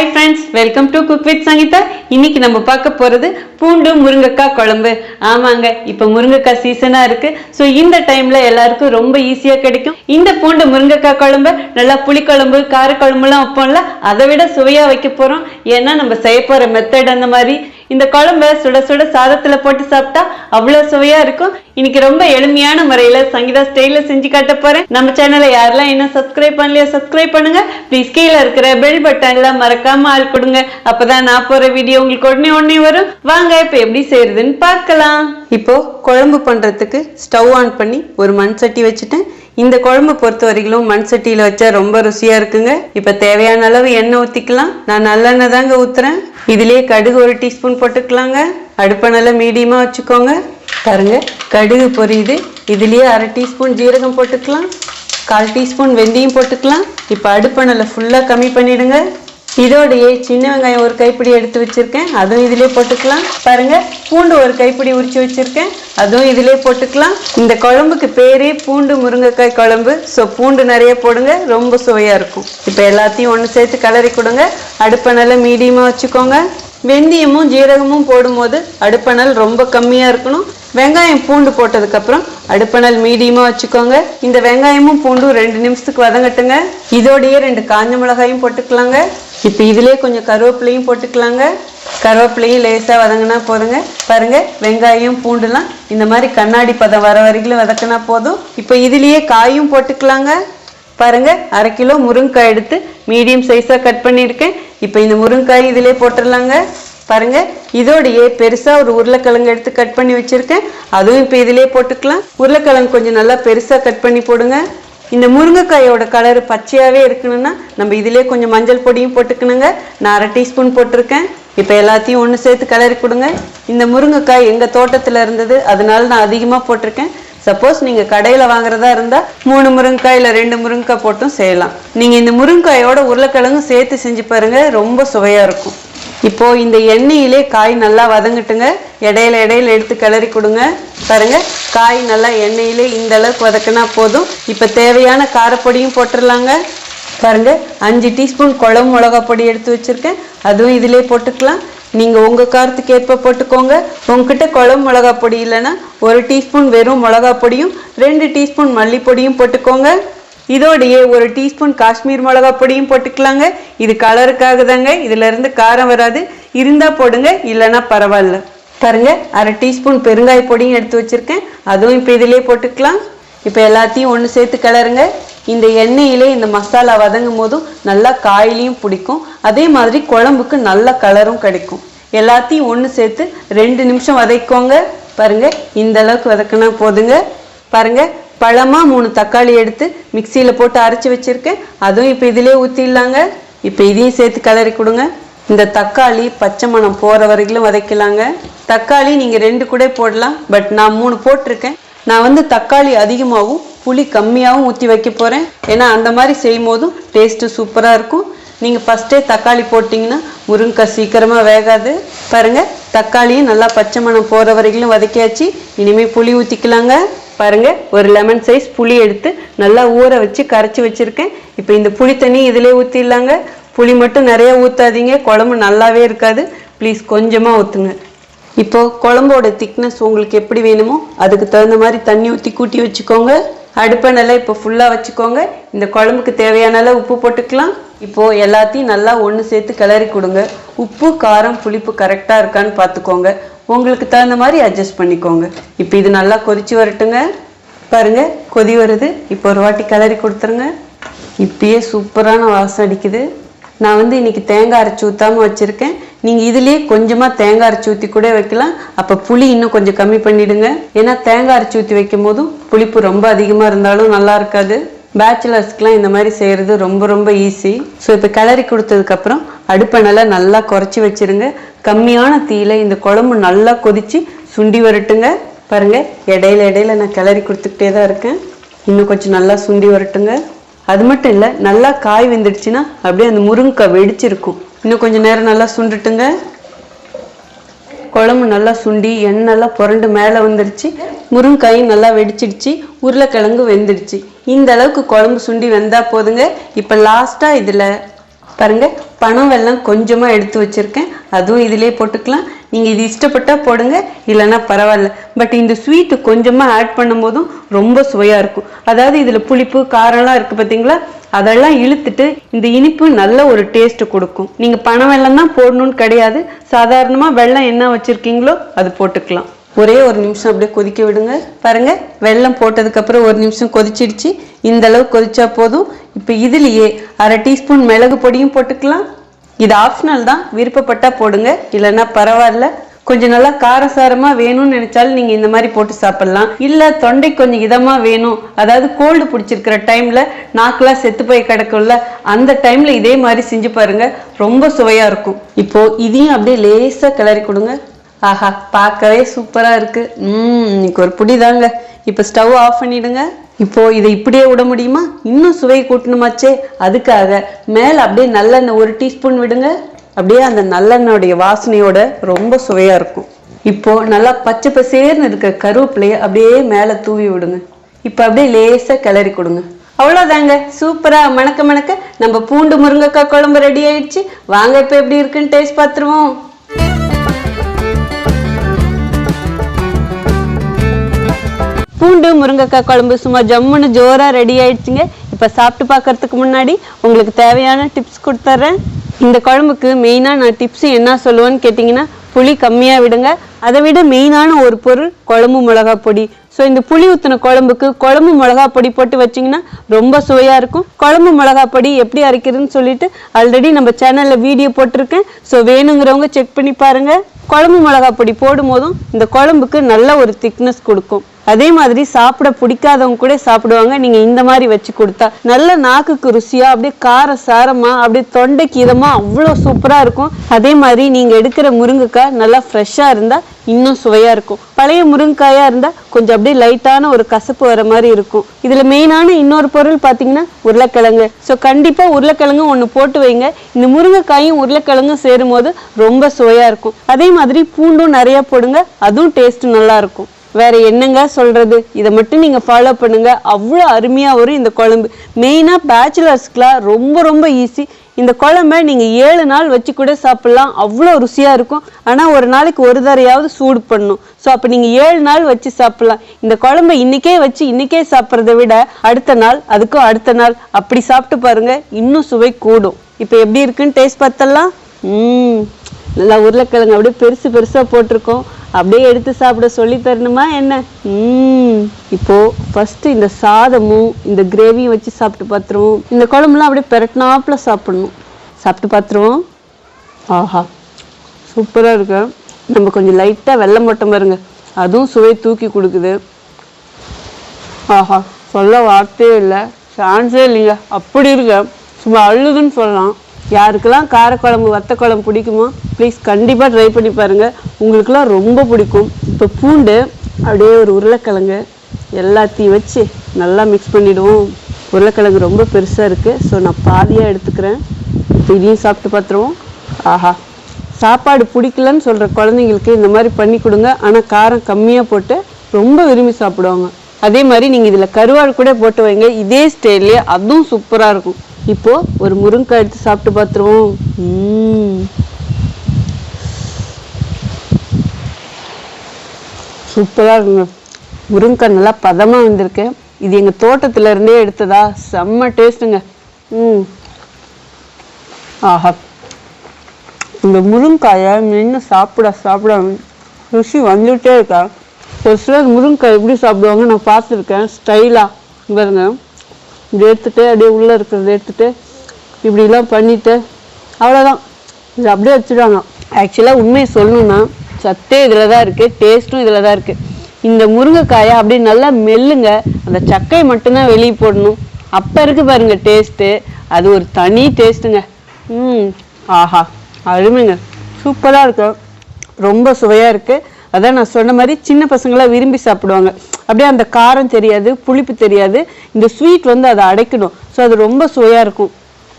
Hi friends welcome to cook with Sangeetha இன்னைக்கு நம்ம பார்க்க போறது பூண்டு முருங்கைக்காய் குழம்பு. ஆமாங்க இப்போ முருங்கைக்காய் சீசனா இருக்கு. ஸோ இந்த டைம்ல எல்லாருக்கும் ரொம்ப ஈஸியா கிடைக்கும். இந்த பூண்டு முருங்கைக்காய் குழம்பு நல்லா புளிக்குழம்பு காரக்குழம்புலாம் வைப்போம்ல அதை விட சுவையா வைக்க போறோம். ஏன்னா நம்ம செய்ய போகிற மெத்தட் அந்த மாதிரி. இந்த குழம்ப சுட சுட சாதத்தில் போட்டு சாப்பிட்டா அவ்வளோ சுவையாக இருக்கும். இன்னைக்கு ரொம்ப எளிமையான முறையில் சங்கீதா ஸ்டைலில் செஞ்சு காட்ட போகிறேன் நம்ம சேனலை யாரெல்லாம் இன்னும் சப்ஸ்கிரைப் பண்ணலையோ சப்ஸ்கிரைப் பண்ணுங்க. ப்ளீஸ் கீழே இருக்கிற பெல் பட்டன்ல மறக்காமல் ஆள் கொடுங்க. அப்பதான் நான் போகிற வீடியோ உங்களுக்கு உடனே உடனே வரும். வாங்க இப்போ எப்படி செய்யறதுன்னு பார்க்கலாம். இப்போ குழம்பு பண்ணுறதுக்கு ஸ்டவ் ஆன் பண்ணி ஒரு மண் சட்டி வச்சுட்டேன். இந்த குழம்பு பொறுத்த வரைக்கும் மண் சட்டியில் வச்சா ரொம்ப ருசியாக இருக்குங்க. இப்போ தேவையான அளவு எண்ணெய் ஊற்றிக்கலாம் நான் நல்லெண்ணெய் தாங்க ஊத்துறேன். இதிலே கடுகு ஒரு டீஸ்பூன் போட்டுக்கலாங்க. அடுப்பை நல்லா மீடியமாக வச்சுக்கோங்க. பாருங்க கடுகு பொரியுது. இதுலேயே அரை டீஸ்பூன் ஜீரகம் போட்டுக்கலாம். கால் டீஸ்பூன் வெந்தயம் போட்டுக்கலாம். இப்போ அடுப்பை நல்லா ஃபுல்லாக கம்மி பண்ணிவிடுங்க இதோடையே சின்ன வெங்காயம் ஒரு கைப்பிடி எடுத்து வச்சுருக்கேன். அதுவும் இதிலே போட்டுக்கலாம். பாருங்கள் பூண்டு ஒரு கைப்பிடி உரிச்சு வச்சுருக்கேன். அதுவும் இதிலே போட்டுக்கலாம். இந்த குழம்புக்கு பேரே பூண்டு முருங்கைக்காய் குழம்பு. ஸோ பூண்டு நிறைய போடுங்க ரொம்ப சுவையாக இருக்கும். இப்போ எல்லாத்தையும் ஒன்று சேர்த்து கலரி கொடுங்க. அடுப்பை நல்லா மீடியமாக வச்சுக்கோங்க. வெந்தயமும் ஜீரகமும் போடும்போது அடுப்பணல் ரொம்ப கம்மியாக இருக்கணும். வெங்காயம் பூண்டு போட்டதுக்கப்புறம் அடுப்பணல் மீடியமாக வச்சுக்கோங்க. இந்த வெங்காயமும் பூண்டும் ரெண்டு நிமிஷத்துக்கு வதங்கட்டுங்க. இதோடையே ரெண்டு காஞ்ச மிளகாயும் போட்டுக்கலாங்க. இப்போ இதிலே கொஞ்சம் கருவேப்பிலையும் போட்டுக்கலாங்க. கருவேப்பிலையும் லேசாக வதங்கினா போதுங்க. பாருங்கள் வெங்காயம் பூண்டுலாம் இந்த மாதிரி கண்ணாடி பதம் வர வரைக்கும் வதக்கினா போதும். இப்போ இதுலேயே காயும் போட்டுக்கலாங்க. பாருங்க அரை கிலோ முருங்கைக்காய் எடுத்து மீடியம் சைஸாக கட் பண்ணியிருக்கேன். இப்போ இந்த முருங்கைக்காய் இதிலே போட்டுடலாங்க. பாருங்க இதோடையே பெருசாக ஒரு உருளைக்கிழங்கு எடுத்து கட் பண்ணி வச்சுருக்கேன். அதுவும் இப்போ இதிலே போட்டுக்கலாம். உருளைக்கிழங்கு கொஞ்சம் நல்லா பெருசாக கட் பண்ணி போடுங்க. இந்த முருங்கைக்காயோட கலர் பச்சையாகவே இருக்கணும்னா நம்ம இதிலே கொஞ்சம் மஞ்சள் பொடியும் போட்டுக்கணுங்க. நான் அரை டீஸ்பூன் போட்டிருக்கேன். இப்போ எல்லாத்தையும் ஒன்று சேர்த்து கலரி கொடுங்க. இந்த முருங்கைக்காய் எங்கள் தோட்டத்தில் இருந்தது அதனால நான் அதிகமாக போட்டிருக்கேன். சப்போஸ் நீங்கள் கடையில் வாங்குறதா இருந்தால் மூணு முருங்கைக்காய் இல்லை ரெண்டு முருங்கைக்காய் போட்டும் செய்யலாம். நீங்கள் இந்த முருங்கைக்காயோட உருளைக்கிழங்கும் சேர்த்து செஞ்சு பாருங்கள் ரொம்ப சுவையாக இருக்கும். இப்போ இந்த எண்ணெயிலே காய் நல்லா வதங்கட்டுங்க. இடையில இடையில எடுத்து கிளறி கொடுங்க. பாருங்க காய் நல்லா எண்ணெயிலே இந்த அளவுக்கு வதக்கினா போதும். இப்போ தேவையான காரப்பொடியும் போட்டுடலாங்க பாருங்க அஞ்சு டீஸ்பூன் குழம்பு மிளகா பொடி எடுத்து வச்சிருக்கேன். அதுவும் இதிலே போட்டுக்கலாம். நீங்கள் உங்கள் காரத்துக்கு ஏற்ப போட்டுக்கோங்க. உங்ககிட்ட குழம்பு மிளகா பொடி இல்லைன்னா ஒரு டீஸ்பூன் வெறும் மிளகா பொடியும் ரெண்டு டீஸ்பூன் மல்லிப்பொடியும் போட்டுக்கோங்க. இதோடையே ஒரு டீஸ்பூன் காஷ்மீர் மிளகா பொடியும் போட்டுக்கலாங்க. இது கலருக்காக தாங்க. இதுல இருந்து காரம் வராது. இருந்தால் போடுங்க இல்லைன்னா பரவாயில்ல. பாருங்க அரை டீஸ்பூன் பெருங்காய பொடியும் எடுத்து வச்சுருக்கேன். அதுவும் இப்போ இதிலே போட்டுக்கலாம். இப்போ எல்லாத்தையும் ஒன்று சேர்த்து கிளறுங்க இந்த எண்ணெயிலே இந்த மசாலா வதங்கும் போதும் நல்லா காயிலையும் பிடிக்கும். அதே மாதிரி குழம்புக்கு நல்ல கலரும் கிடைக்கும். எல்லாத்தையும் ஒன்று சேர்த்து ரெண்டு நிமிஷம் வதக்கிக்கோங்க. பாருங்க இந்த அளவுக்கு வதக்கினா போதுங்க. பாருங்க பழமாக மூணு தக்காளி எடுத்து மிக்சியில் போட்டு அரைச்சி வச்சிருக்கேன். அதுவும் இப்போ இதிலே ஊற்றிடலாங்க இப்போ இதையும் சேர்த்து கிளறி கொடுங்க. இந்த தக்காளி பச்சை மணம் போகிற வரைக்கும் வதக்கலாங்க. தக்காளி நீங்கள் ரெண்டு கூட போடலாம். பட் நான் மூணு போட்டிருக்கேன். நான் வந்து தக்காளி அதிகமாகவும் புளி கம்மியாகவும் ஊற்றி வைக்க போகிறேன் ஏன்னா அந்த மாதிரி செய்யும் போதும் டேஸ்ட்டு சூப்பராக இருக்கும் நீங்கள் ஃபஸ்ட்டே தக்காளி போட்டிங்கன்னா முருங்கைக்காய் சீக்கிரமாக வேகாது. பாருங்கள் தக்காளியும் நல்லா பச்சை மணம் போகிற வரைக்கும் வதக்கியாச்சு. இனிமேல் புளி ஊற்றிக்கலாங்க பாருங்கள் ஒரு லெமன் சைஸ் புளி எடுத்து நல்லா ஊற வச்சு கரைச்சி வச்சுருக்கேன். இப்போ இந்த புளி தண்ணி இதிலே ஊற்றிடலாங்க புளி மட்டும் நிறையா ஊற்றாதீங்க குழம்பு நல்லாவே இருக்காது. ப்ளீஸ் கொஞ்சமாக ஊற்றுங்க இப்போது குழம்போட திக்னஸ் உங்களுக்கு எப்படி வேணுமோ அதுக்கு தகுந்த மாதிரி தண்ணி ஊற்றி கூட்டி வச்சுக்கோங்க. அடுப்பை நல்லா இப்போ ஃபுல்லாக வச்சுக்கோங்க. இந்த குழம்புக்கு தேவையான அளவு உப்பு போட்டுக்கலாம். இப்போது எல்லாத்தையும் நல்லா ஒன்று சேர்த்து கிளறி கொடுங்க. உப்பு காரம் புளிப்பு கரெக்டாக இருக்கான்னு பார்த்துக்கோங்க. உங்களுக்கு தகுந்த மாதிரி அட்ஜஸ்ட் பண்ணிக்கோங்க. இப்போ இது நல்லா கொதிச்சு வரட்டுங்க. பாருங்க கொதி வருது. இப்போ ஒரு வாட்டி கிளறி கொடுத்துருங்க. இப்பயே சூப்பரான வாசம் அடிக்குது. நான் வந்து இன்னைக்கு தேங்காய் அரைச்சி ஊற்றாம வச்சுருக்கேன். நீங்கள் இதுலேயே கொஞ்சமாக தேங்காய் அரைச்சி ஊற்றி கூட வைக்கலாம். அப்போ புளி இன்னும் கொஞ்சம் கம்மி பண்ணிவிடுங்க ஏன்னா தேங்காய் அரைச்சி ஊற்றி வைக்கும் போதும் புளிப்பு ரொம்ப அதிகமாக இருந்தாலும் நல்லா இருக்காது. பேச்சுலர்ஸ்க்குலாம் இந்த மாதிரி செய்கிறது ரொம்ப ரொம்ப ஈஸி ஸோ இப்போ கிளறி கொடுத்ததுக்கப்புறம் அடுப்பை நல்லா நல்லா குறைச்சி வச்சிருங்க. கம்மியான தீயில இந்த குழம்பு நல்லா கொதித்து சுண்டி வரட்டுங்க. பாருங்கள் இடையில இடையில நான் கிளறி கொடுத்துக்கிட்டே தான் இருக்கேன். இன்னும் கொஞ்சம் நல்லா சுண்டி வரட்டுங்க. அது மட்டும் இல்லை நல்லா காய் வெந்துடுச்சுன்னா அப்படியே அந்த முருங்கைக்காய் வெடிச்சிருக்கும். இன்னும் கொஞ்சம் நேரம் நல்லா சுண்டுட்டுங்க. குழம்பு நல்லா சுண்டி எண்ணெய்லாம் புரண்டு மேலே வந்துடுச்சு முருங்காயும் நல்லா வெடிச்சிடுச்சு. உருளைக்கிழங்கு வெந்துடுச்சு. இந்த அளவுக்கு குழம்பு சுண்டி வெந்தால் போதுங்க. இப்போ லாஸ்ட்டாக இதில் பாருங்க பணம் வெள்ளம் கொஞ்சமாக எடுத்து வச்சுருக்கேன். அதுவும் இதிலே போட்டுக்கலாம். நீங்கள் இது இஷ்டப்பட்டால் போடுங்க இல்லைன்னா பரவாயில்ல. பட் இந்த ஸ்வீட்டு கொஞ்சமாக ஆட் பண்ணும்போதும் ரொம்ப சுவையாக இருக்கும். அதாவது இதில் புளிப்பு காரம்லாம் இருக்குது பார்த்தீங்களா அதெல்லாம் இழுத்துட்டு இந்த இனிப்பு நல்ல ஒரு டேஸ்ட் கொடுக்கும். நீங்கள் பனை வெல்லம் தான் போடணும்னு கிடையாது. சாதாரணமாக வெள்ளம் என்ன வச்சுருக்கீங்களோ அது போட்டுக்கலாம். ஒரே ஒரு நிமிஷம் அப்படியே கொதிக்க விடுங்க. பாருங்க வெல்லம் போட்டதுக்கப்புறம் ஒரு நிமிஷம் கொதிச்சிடுச்சு. இந்த அளவு கொதிச்சா போதும். இப்போ இதுலேயே அரை டீஸ்பூன் மிளகு பொடியும் போட்டுக்கலாம். இது ஆப்ஷனல் தான். விருப்பப்பட்டா போடுங்க. இல்லைன்னா பரவாயில்ல. கொஞ்சம் நல்லா காரசாரமாக வேணும்னு நினைச்சாலும் நீங்கள் இந்த மாதிரி போட்டு சாப்பிட்லாம். இல்லை தொண்டை கொஞ்சம் இதமாக வேணும். அதாவது கோல்டு பிடிச்சிருக்கிற டைமில் நாக்கெலாம் செத்து போய் கிடக்கும்ல அந்த டைமில் இதே மாதிரி செஞ்சு பாருங்க. ரொம்ப சுவையாக இருக்கும். இப்போது இதையும் அப்படியே லேசாக கிளறி கொடுங்க. ஆஹா பார்க்கவே சூப்பராக இருக்குது ம் இன்னைக்கு ஒரு புடி தாங்க. இப்போ ஸ்டவ் ஆஃப் பண்ணிவிடுங்க இப்போ இதை இப்படியே விட முடியுமா? இன்னும் சுவை கூட்டணுமாச்சே. அதுக்காக மேலே அப்படியே நல்லெண்ணெய் ஒரு டீஸ்பூன் விடுங்க. அப்படியே அந்த நல்லெண்ணெயோடைய வாசனையோட ரொம்ப சுவையா இருக்கும். இப்போ நல்லா பச்சை பசேர்னு இருக்க கருவேப்பிலைய அப்படியே மேல தூவி விடுங்க. இப்போ அப்படியே லேசா கிளறி கொடுங்க. அவ்வளோதாங்க சூப்பரா. மணக்க மணக்க நம்ம பூண்டு முருங்கைக்காய் குழம்பு ரெடி ஆயிடுச்சு. வாங்க இப்போ எப்படி இருக்குன்னு டேஸ்ட் பார்த்துருவோம். பூண்டு முருங்கைக்காய் குழம்பு சும்மா ஜம்முன்னு ஜோரா ரெடி ஆயிடுச்சுங்க. இப்போ சாப்பிட்டு பார்க்கறதுக்கு முன்னாடி உங்களுக்கு தேவையான டிப்ஸ் கொடுத்துட்றேன் இந்த குழம்புக்கு மெயினாக நான் டிப்ஸ் என்ன சொல்லுவேன்னு கேட்டிங்கன்னா புளி கம்மியாக விடுங்க. அதை விட மெயினான ஒரு பொருள் குழம்பு மிளகா பொடி. ஸோ இந்த புளி ஊற்றின குழம்புக்கு குழம்பு மிளகா பொடி போட்டு வச்சிங்கன்னா ரொம்ப சுவையாக இருக்கும். குழம்பு மிளகா பொடி எப்படி அரைக்கிறதுன்னு சொல்லிட்டு ஆல்ரெடி நம்ம சேனலில் வீடியோ போட்டிருக்கேன். ஸோ வேணுங்கிறவங்க செக் பண்ணி பாருங்கள் குழம்பு மிளகா பொடி போடும் போதும் இந்த குழம்புக்கு நல்ல ஒரு திக்னஸ் கொடுக்கும். அதே மாதிரி சாப்பிட பிடிக்காதவங்க கூட சாப்பிடுவாங்க. நீங்க இந்த மாதிரி வச்சு கொடுத்தா நல்ல நாக்குக்கு ருசியா அப்படியே கார சாரமா அப்படியே தொண்டைக்கு இதமா அவ்வளோ சூப்பரா இருக்கும். அதே மாதிரி நீங்க எடுக்கிற முருங்கைக்காய் நல்லா ஃப்ரெஷ்ஷா இருந்தா இன்னும் சுவையா இருக்கும். பழைய முருங்கைக்காயா இருந்தா கொஞ்சம் அப்படியே லைட்டான ஒரு கசப்பு வர மாதிரி இருக்கும். இதுல மெயினான இன்னொரு பொருள் பாத்தீங்கன்னா உருளைக்கிழங்கு. ஸோ கண்டிப்பா உருளைக்கிழங்கு ஒன்று போட்டு வைங்க. இந்த முருங்கைக்காயும் உருளைக்கிழங்கும் சேரும் போது ரொம்ப சுவையா இருக்கும். அதே மாதிரி பூண்டும் நிறைய போடுங்க. அதுவும் டேஸ்ட் நல்லா இருக்கும். வேற என்னங்க சொல்றது? இதை மட்டும் நீங்க ஃபாலோ பண்ணுங்க. அவ்வளோ அருமையா வரும் இந்த குழம்பு. மெயினா பேச்சுலர்ஸ்க்குலாம் ரொம்ப ரொம்ப ஈஸி இந்த குழம்ப நீங்க ஏழு நாள் வச்சு கூட சாப்பிடலாம். அவ்வளோ ருசியா இருக்கும். ஆனா ஒரு நாளைக்கு ஒரு தரையாவது சூடு பண்ணும் ஸோ அப்போ நீங்க ஏழு நாள் வச்சு சாப்பிடலாம். இந்த குழம்ப இன்னைக்கே வச்சு இன்னைக்கே சாப்பிட்றத விட அடுத்த நாள் அதுக்கும் அடுத்த நாள் அப்படி சாப்பிட்டு பாருங்க. இன்னும் சுவை கூடும். இப்போ எப்படி இருக்குன்னு டேஸ்ட் பார்த்தலாம் ம் நல்லா உருளைக்கிழங்கு அப்படியே பெருசு பெருசாக போட்டிருக்கோம். அப்படியே எடுத்து சாப்பிட சொல்லி தரணுமா என்ன? ம் இப்போ ஃபர்ஸ்ட் இந்த சாதமும் இந்த கிரேவியும் வச்சு சாப்பிட்டு பார்த்துருவோம் இந்த குழம்புலாம் அப்படியே பெரட்டினாப்புல சாப்பிடணும். சாப்பிட்டு பார்த்துருவோம் ஆஹா. சூப்பராக இருக்கு. நம்ம கொஞ்சம் லைட்டாக வெள்ளம் போட்டோம் பாருங்க. அதுவும் சுவை தூக்கி கொடுக்குது. ஆஹா. சொல்ல வார்த்தையே இல்லை. சான்ஸே இல்லைங்க. அப்படி இருக்க. சும்மா அழுதுன்னு சொல்லலாம். யாருக்கெல்லாம் காரக்குழம்பு வத்த குழம்பு பிடிக்குமோ ப்ளீஸ் கண்டிப்பாக ட்ரை பண்ணி பாருங்கள் உங்களுக்குலாம் ரொம்ப பிடிக்கும். இப்போ பூண்டு அப்படியே ஒரு உருளைக்கிழங்கு எல்லாத்தையும் வச்சு நல்லா மிக்ஸ் பண்ணிவிடுவோம் உருளைக்கிழங்கு ரொம்ப பெருசாக இருக்குது ஸோ நான் பாதியாக எடுத்துக்கிறேன். இப்போ இதையும் சாப்பிட்டு பார்த்துருவோம். ஆஹா. சாப்பாடு பிடிக்கலன்னு சொல்கிற குழந்தைங்களுக்கு இந்த மாதிரி பண்ணி கொடுங்க. ஆனால் காரம் கம்மியாக போட்டு ரொம்ப விரும்பி சாப்பிடுவாங்க. அதே மாதிரி நீங்கள் இதில் கருவாடு கூட போட்டு வைங்க. இதே ஸ்டைல்லே அதுவும் சூப்பராக இருக்கும். இப்போ ஒரு முருங்கைக்காய் எடுத்து சாப்பிட்டு பார்த்துருவோம். சூப்பராக இருக்குங்க. முருங்கைக்காய் நல்லா பதமாக வந்திருக்கு. இது எங்கள் தோட்டத்துல இருந்தே எடுத்ததா? செம்ம டேஸ்ட்டுங்க. ம் ஆஹா. இந்த முருங்காயை நின்று சாப்பிட சாப்பிட ருசி வந்துகிட்டே இருக்கா. ஒரு சிலர் முருங்காய் எப்படி சாப்பிடுவாங்க நான் பார்த்துருக்கேன். ஸ்டைலாக பாருங்க. இப்படி எடுத்துட்டு அப்படியே உள்ளே இருக்கிறத எடுத்துட்டு இப்படிலாம் பண்ணிவிட்டு அவ்வளோதான் இது அப்படியே வச்சுடுவாங்க. ஆக்சுவலாக உண்மையை சொல்லணும்னா சத்தே இதில் தான் இருக்குது டேஸ்ட்டும் இதில் தான் இருக்குது இந்த முருங்கைக்காயை அப்படியே நல்லா மெல்லுங்க அந்த சக்கையை மட்டும்தான் வெளியே போடணும். அப்போ இருக்கு பாருங்கள் டேஸ்ட்டு அது ஒரு தனி டேஸ்ட்டுங்க ம் ஆஹா அருமைங்க. சூப்பராக இருக்கும். ரொம்ப சுவையாக இருக்குது அதான் நான் சொன்ன மாதிரி சின்ன பசங்களாம் விரும்பி சாப்பிடுவாங்க. அப்படியே அந்த காரம் தெரியாது புளிப்பு தெரியாது. இந்த ஸ்வீட் வந்து அதை அடைக்கணும். ஸோ அது ரொம்ப சுவையாக இருக்கும்.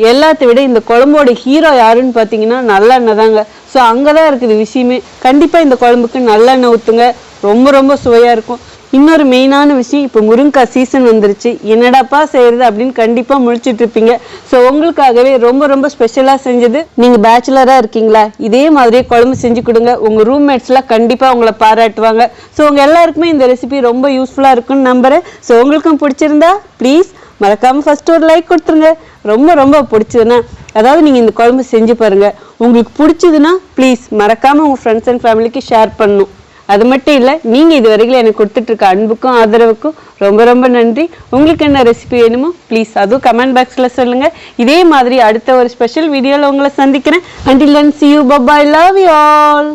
எல்லாத்தை விட இந்த குழம்போட ஹீரோ யாருன்னு பார்த்தீங்கன்னா நல்லெண்ணெய் தாங்க. ஸோ அங்கே தான் இருக்குது விஷயமே. கண்டிப்பாக இந்த குழம்புக்கு நல்லெண்ணெய் ஊற்றுங்க ரொம்ப ரொம்ப சுவையாக இருக்கும். இன்னொரு மெயினான விஷயம் இப்போ முருங்கைக்காய் சீசன் வந்துருச்சு. என்னடாப்பா செய்யறது அப்படின்னு கண்டிப்பாக முழிச்சிட்டு இருப்பீங்க. ஸோ உங்களுக்காகவே ரொம்ப ரொம்ப ஸ்பெஷலாக செஞ்சது. நீங்கள் பேச்சுலராக இருக்கீங்களா? இதே மாதிரியே குழம்பு செஞ்சு கொடுங்க. உங்கள் ரூம்மேட்ஸ்லாம் கண்டிப்பாக உங்களை பாராட்டுவாங்க. ஸோ உங்கள் எல்லாருக்குமே இந்த ரெசிபி ரொம்ப யூஸ்ஃபுல்லாக இருக்கும்னு நம்புகிறேன் ஸோ உங்களுக்கும் பிடிச்சிருந்தா ப்ளீஸ் மறக்காம ஃபர்ஸ்ட் ஒரு லைக் கொடுத்துருங்க. ரொம்ப ரொம்ப பிடிச்சதுன்னா அதாவது நீங்கள் இந்த குழம்பு செஞ்சு பாருங்க. உங்களுக்கு பிடிச்சதுன்னா ப்ளீஸ் மறக்காம உங்கள் ஃப்ரெண்ட்ஸ் அண்ட் ஃபேமிலிக்கு ஷேர் பண்ணணும். அது மட்டும் இல்லை நீங்கள் இது வரைக்கும் எனக்கு கொடுத்துட்ருக்க அன்புக்கும் ஆதரவுக்கும் ரொம்ப ரொம்ப நன்றி. உங்களுக்கு என்ன ரெசிபி வேணுமோ ப்ளீஸ் அதுவும் கமெண்ட் பாக்ஸில் சொல்லுங்கள் இதே மாதிரி அடுத்த ஒரு ஸ்பெஷல் வீடியோவில் உங்களை சந்திக்கிறேன். Until and see you bye bye love you all